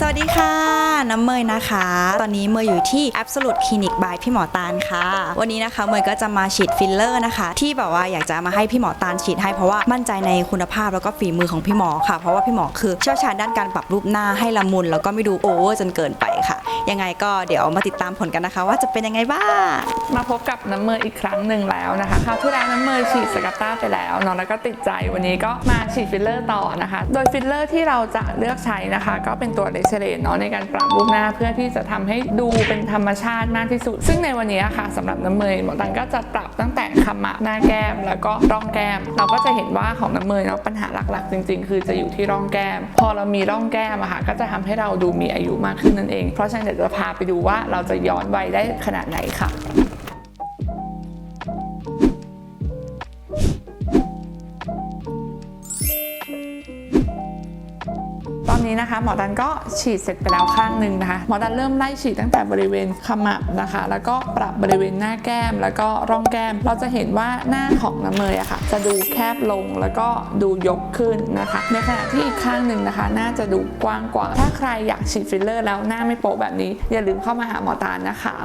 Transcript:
สวัสดีค่ะ น้ำเมยนะคะ ตอนนี้เมยอยู่ที่ Absolute Clinic by พี่หมอตาลค่ะ วันนี้นะคะเมยก็จะมาฉีดฟิลเลอร์นะคะ ที่แบบว่าอยากจะมาให้พี่หมอตาลฉีดให้เพราะว่ามั่นใจในคุณภาพแล้วก็ฝีมือของพี่หมอค่ะ เพราะว่าพี่หมอคือเชี่ยวชาญด้านการปรับรูปหน้าให้ละมุน แล้วก็ไม่ดูโอเวอร์จนเกินไปค่ะ ยังไงก็เดี๋ยวมาติดตามผลกันนะคะ ว่าจะเป็นยังไงบ้าง มาพบกับน้ำเมยอีกครั้งหนึ่งแล้วนะคะคราวที่แล้วน้ำเมยฉีดสกัตต้าไปแล้วเนาะแล้วก็ติดใจวันนี้ก็มาฉีดฟิลเลอร์ต่อนะคะ โดยฟิลเลอร์ที่เราจะเลือกใช้นะคะ ก็เป็นตัวเลเซเรนเนาะในการปรับรูปหน้าเพื่อที่จะทำให้ดูเป็นธรรมชาติมากที่สุด ซึ่งในวันนี้ค่ะสำหรับน้ำเมยหมอตันก็จะปรับตั้งแต่ขมับหน้าแก้ม แล้วก็ร่องแก้ม เราก็จะเห็นว่าของน้ำเมยเนาะปัญหาหลักๆ จริง ๆ คือจะอยู่ที่ร่องแก้ม พอเรามีร่องแก้มอะค่ะก็จะทำให้เราดูมีอายุมากขึ้นนั่นเองเพราะฉะนั้นดี๋ยวจะพาไปดูว่าเราจะย้อนวัยได้ขนาดไหนค่ะ ตอนนี้นะคะหมอดันก็ฉีดเสร็จไปแล้วข้างหนึ่งนะคะหมอดันเริ่มไล่ฉีดตั้งแต่บริเวณขมับนะคะ แล้วก็ปรับบริเวณหน้าแก้ม แล้วก็ร่องแก้ม เราจะเห็นว่าหน้าของน้ำเมยอะค่ะ จะดูแคบลงแล้วก็ดูยกขึ้นนะคะ ในขณะที่อีกข้างหนึ่งนะคะหน่าจะดูกว้างกว่า ถ้าใครอยากฉีดฟิลเลอร์แล้วหน้าไม่โปะแบบนี้ อย่าลืมเข้ามาหาหมอตาลนะคะ